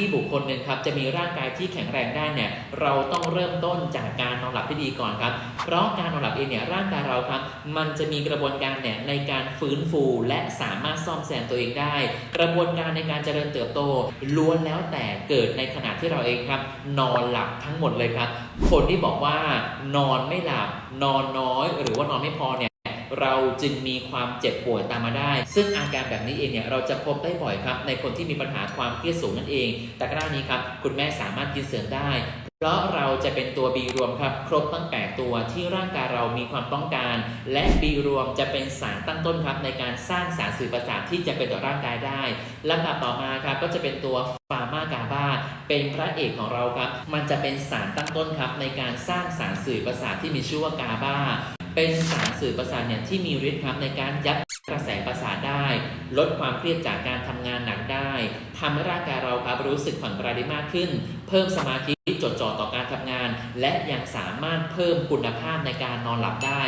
ที่บุคคลหนึ่งครับจะมีร่างกายที่แข็งแรงได้เนี่ยเราต้องเริ่มต้นจากการนอนหลับที่ดีก่อนครับ เพราะการนอนหลับเองเนี่ยร่างกายเราครับ มันจะมีกระบวนการเนี่ยในการฟื้นฟูและสามารถซ่อมแซมตัวเองได้ กระบวนการในการเจริญเติบโตล้วนแล้วแต่เกิดในขณะที่เราเองครับนอนหลับทั้งหมดเลยครับ คนที่บอกว่านอนไม่หลับนอนน้อย หรือว่านอนไม่พอเนี่ย เราจึงมีความเจ็บป่วยตามมาได้ ซึ่งอาการแบบนี้เองเนี่ยเราจะพบได้บ่อยครับ ในคนที่มีปัญหาความเครียดสูงนั่นเอง แต่กรณีครับ คุณแม่สามารถกินเสริมได้เพราะเราจะเป็นตัว B รวมครับ ครบตั้งแต่ตัวที่ร่างกายเรามีความต้องการ และ B รวมจะเป็นสารตั้งต้นครับ ในการสร้างสารสื่อประสาทที่จะเป็นต่อร่างกายได้ลำดับต่อมาครับก็จะเป็นตัวฟาร์มากาบาเป็นพระเอกของเราครับ มันจะเป็นสารตั้งต้นครับ ในการสร้างสารสื่อประสาทที่มีชื่อว่ากาบา เป็นสารสื่อประสาทเนี่ยที่มีฤทธิ์ครับในการยับกระแสประสาทได้ ลดความเครียดจากการทำงานหนักได้ทำให้ร่างกายเราครับรู้สึกผ่อนคลายได้มากขึ้น เพิ่มสมาธิจดจ่อต่อการทำงาน และยังสามารถเพิ่มคุณภาพในการนอนหลับได้